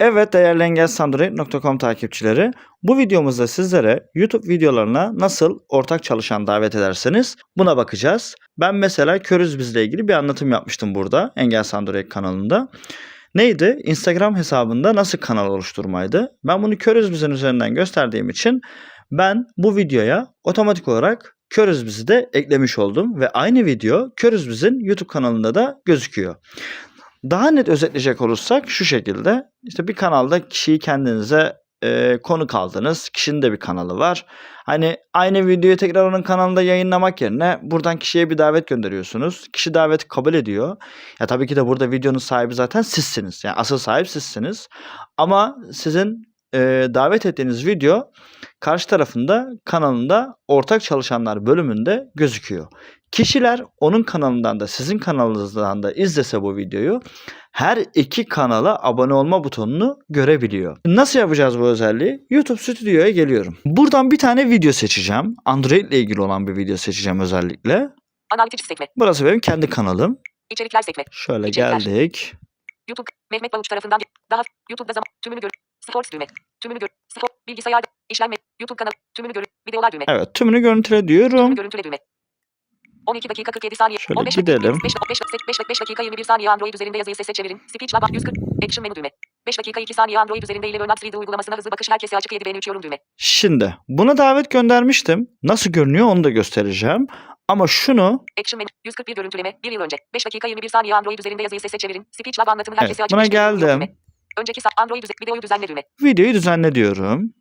Evet değerli engelsandroid.com takipçileri bu videomuzda sizlere YouTube videolarına nasıl ortak çalışan davet ederseniz buna bakacağız. Ben mesela Körüz Biz'le ilgili bir anlatım yapmıştım burada Engels Android kanalında. Neydi? Instagram hesabında nasıl kanal oluşturmaydı? Ben bunu Körüz Biz'in üzerinden gösterdiğim için ben bu videoya otomatik olarak Körüz Biz'i de eklemiş oldum ve aynı video Körüz Biz'in YouTube kanalında da gözüküyor. Daha net özetleyecek olursak şu şekilde işte bir kanalda kişiyi kendinize e, konuk aldınız. Kişinin de bir kanalı var. Hani aynı videoyu tekrar onun kanalında yayınlamak yerine buradan kişiye bir davet gönderiyorsunuz. Kişi daveti kabul ediyor. Ya tabii ki de burada videonun sahibi zaten sizsiniz. Yani asıl sahip sizsiniz. Ama sizin e, davet ettiğiniz video karşı tarafında kanalında ortak çalışanlar bölümünde gözüküyor. Kişiler onun kanalından da sizin kanalınızdan da izlese bu videoyu her iki kanala abone olma butonunu görebiliyor. Nasıl yapacağız bu özelliği? YouTube Studio'ya geliyorum. Buradan bir tane video seçeceğim. Android ile ilgili olan bir video seçeceğim özellikle. Analytics sekme. Burası benim kendi kanalım. İçerikler sekme. Şöyle İçerikler. geldik. YouTube. Mehmet Baluç tarafından daha YouTube'da zaman tümünü gör. Sports düğme. Tümünü gör. Spor. Bilgisayar. işlenme. YouTube kanalı. Tümünü gör. Videolar düğme. Evet tümünü görüntüle diyorum. Tümünü görüntüle düğme. 12 dakika 47 saniye. Şöyle 15 gidelim. 5, 5, 5, 5 dakika 21 saniye Android üzerinde yazıyı sese çevirin. Speech Lab 140. Action menü düğme. 5 dakika 2 saniye Android üzerinde ile Learn Reader uygulamasına hızlı bakış herkese açık 7 3 yorum düğme. Şimdi buna davet göndermiştim. Nasıl görünüyor onu da göstereceğim. Ama şunu Action menü 141 görüntüleme 1 yıl önce. 5 dakika 21 saniye Android üzerinde yazıyı sese çevirin. Speech Lab anlatımı Evet, herkese açık. buna 5 yorum geldim. düğme. Önceki sa- Android videoyu düzenle düğme. videoyu düzenle diyorum.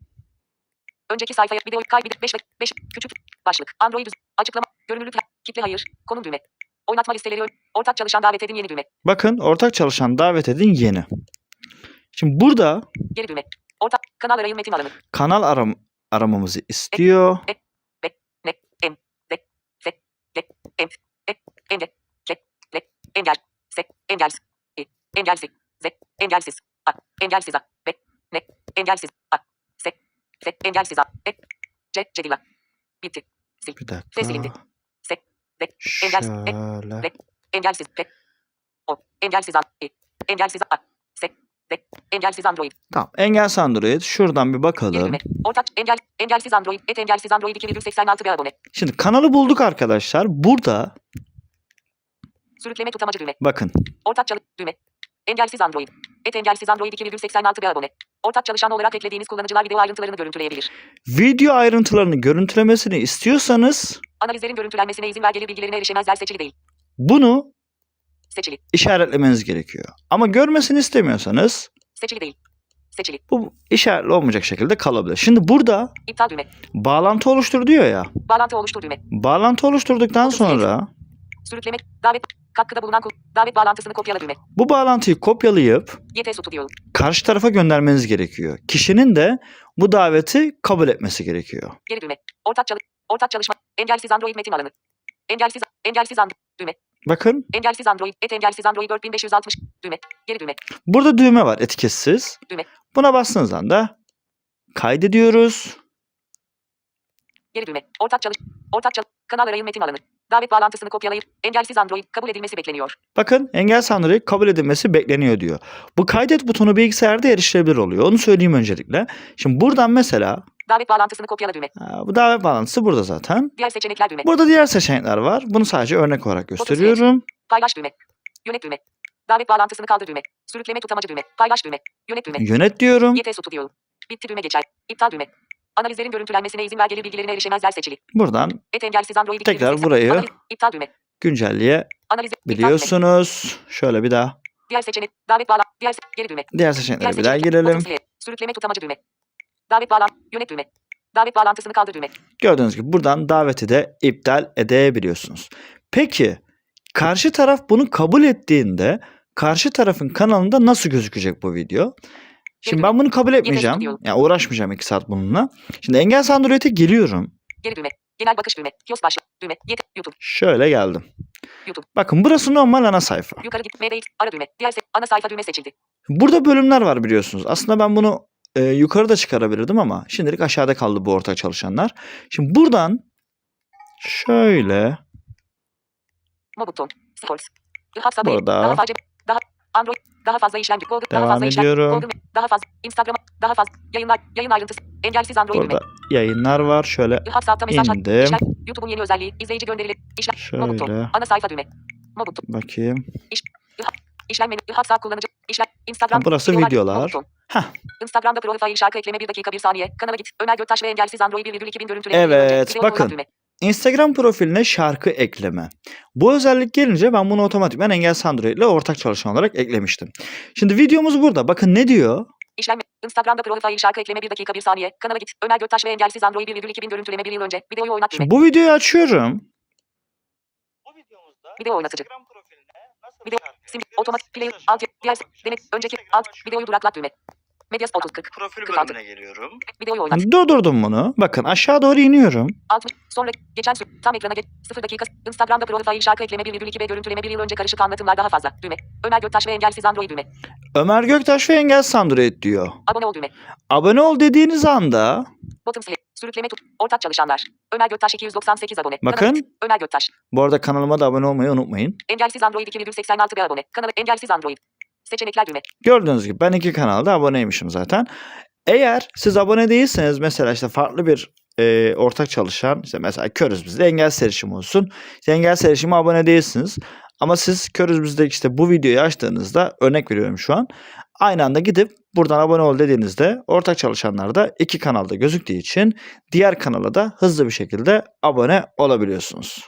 Önceki sayfaya videoyu kaydedip 5 5 küçük başlık Android açıklama görünürlük kitle hayır konum düğme. Oynatma listeleri ortak çalışan davet edin yeni düğme. Bakın ortak çalışan davet edin yeni. Şimdi burada Geri düğme. Ortak kanal arayın metin alanı. kanal aram aramamızı istiyor. Ne em de se de em e em de ke le engel se engelsiz e engelsiz ze engelsiz a engelsiz a be ne engelsiz a se engelsiz e c cedila bitti Bir dakika. Ses silindi. Se de engelsiz e. Ve- engelsiz pe o. Engelsiz e engelsiz a se de engelsiz android. Tamam. Engels Android. Şuradan bir bakalım. ortak. Engel. Engelsiz android. Et engelsiz android 2,86 bir abone. Şimdi kanalı bulduk arkadaşlar. Burada sürükleme tutamacı düğme. Bakın. Ortak çalı düğme. Engelsiz Android. Et engelsiz Android 2,86 bir abone. Ortak çalışan olarak eklediğiniz kullanıcılar video ayrıntılarını görüntüleyebilir. Video ayrıntılarını görüntülemesini istiyorsanız Analizlerin görüntülenmesine izin ver gelir bilgilerine erişemezler seçili değil. bunu Seçili. işaretlemeniz gerekiyor. Ama görmesini istemiyorsanız Seçili değil. Seçili. bu işaretli olmayacak şekilde kalabilir. Şimdi burada İptal düğme. bağlantı oluştur diyor ya. Bağlantı oluştur düğme. Bağlantı oluşturduktan sonra Sürükleme. Davet. Katkıda bulunan davet bağlantısını kopyala düğme. bu bağlantıyı kopyalayıp YT Studio. karşı tarafa göndermeniz gerekiyor. Kişinin de bu daveti kabul etmesi gerekiyor. Geri düğme. Ortak çalı ortak çalışma. Engelsiz Android metin alanı. Engelsiz engelsiz Android düğme. Bakın Engelsiz Android. Et engelsiz Android 4560 düğme. Geri düğme. burada düğme var etiketsiz. Düğme. Buna bastığınız anda kaydediyoruz. Geri düğme. Ortak çalış. Ortak çalış. Kanal arayın metin alanı. Davet bağlantısını kopyalayıp engelsiz Android kabul edilmesi bekleniyor. Bakın engel Android kabul edilmesi bekleniyor diyor. Bu kaydet butonu bilgisayarda erişilebilir oluyor. Onu söyleyeyim öncelikle. Şimdi buradan mesela Davet bağlantısını kopyala düğme. ha, bu davet bağlantısı burada zaten. Diğer seçenekler düğme. Burada diğer seçenekler var. Bunu sadece örnek olarak gösteriyorum. Paylaş düğme. Yönet düğme. Davet bağlantısını kaldır düğme. Sürükleme tutamacı düğme. Paylaş düğme. Yönet düğme. Yönet diyorum. YT Studio. Bitti düğme geçer. İptal düğme. Analizlerin görüntülenmesine izin ver gelir bilgilerine erişemezler seçili. Buradan Et engelsiz Android Tekrar 280. burayı Analiz, iptal düğme. güncelleyebiliyorsunuz. Analiz düğme. Şöyle bir daha. Diğer seçenek. Davet bağlan. Diğer se- geri düğme. Diğer seçeneklere bir daha girelim. Sürükleme tutamacı düğme. Davet bağlan. Yönet düğme. Davet bağlantısını kaldır düğme. Gördüğünüz gibi buradan daveti de iptal edebiliyorsunuz. Peki karşı taraf bunu kabul ettiğinde karşı tarafın kanalında nasıl gözükecek bu video? Şimdi ben bunu kabul etmeyeceğim. Yani uğraşmayacağım 2 saat bununla. Şimdi Engel Android'e geliyorum. Geri düğme. Genel bakış düğme. Kiosk başlık. Düğme. YT. YouTube. Şöyle geldim. YouTube. Bakın burası normal ana sayfa. Yukarı git. MBX. Ara düğme. Diğer se- ana sayfa düğme seçildi. Burada bölümler var biliyorsunuz. Aslında ben bunu e, yukarıda çıkarabilirdim ama şimdilik aşağıda kaldı bu ortak çalışanlar. Şimdi buradan şöyle Mo buton. Scrolls. Burada. Daha fazla. Daha Android. Daha fazla işlem. Google. Daha fazla işlem. ediyorum. Google. Daha fazla. Instagram. Daha fazla. Yayınlar. Yayın ayrıntısı. Engelsiz Android. Burada yayınlar var. Şöyle indim. YouTube'un yeni özelliği. İzleyici gönderileri. İşlem. Mobutu. Şöyle Ana sayfa düğme. Mobutu. bakayım. İşlem menü. WhatsApp kullanıcı. İşlem. Instagram. Burası videolar. Heh. Instagram'da profil şarkı ekleme 1 dakika 1 saniye. Kanala git. Ömer Göktaş ve engelsiz Android 1,2000 görüntüleme. Evet, bakın. Instagram profiline şarkı ekleme. Bu özellik gelince ben bunu otomatikman Engelsiz Android ile ortak çalışan olarak eklemiştim. Şimdi videomuz burada. Bakın ne diyor? İşlem. Instagram'da profil şarkı ekleme 1 dakika 1 saniye. Kanala git. Ömer Göktaş ve engelsiz Android 1,2000 görüntüleme 1 yıl önce. Videoyu oynat düğme. Şimdi bu videoyu açıyorum. Bu videomuzda Video oynatıcı. Instagram profiline nasıl Video. Sim. Otomatik play. Alt. Diğer. nasıl Önceki. Alt. Videoyu duraklat düğme. Medyas 30 40. Profil 46. bölümüne geliyorum. Videoyu oynat. Durdurdum bunu. Bakın aşağı doğru iniyorum. 60. Sonra geçen süre. Tam ekrana geç. 0 dakika. Instagram'da profil şarkı ekleme 1,2 görüntüleme 1 yıl önce karışık anlatımlar daha fazla. Düğme. Ömer Göktaş ve engelsiz Android düğme. Ömer Göktaş ve Engelsiz Android diyor. Abone ol düğme. Abone ol dediğiniz anda Bottom select. Sürükleme tut. Ortak çalışanlar. Ömer Göktaş 298 abone. Bakın git. Ömer Göktaş. bu arada kanalıma da abone olmayı unutmayın. Engelsiz Android 2,86 bir abone. Kanalı engelsiz Android. Seçenekler düğme. Gördüğünüz gibi ben iki kanalda aboneymişim zaten. Eğer siz abone değilseniz mesela işte farklı bir e, ortak çalışan işte mesela Körüz Biz'de Engelsiz Erişim olsun. İşte Engelsiz Erişim'e abone değilsiniz. Ama siz Körüz Biz'de işte bu videoyu açtığınızda örnek veriyorum şu an. Aynı anda gidip buradan abone ol dediğinizde ortak çalışanlarda iki kanalda gözüktüğü için diğer kanala da hızlı bir şekilde abone olabiliyorsunuz.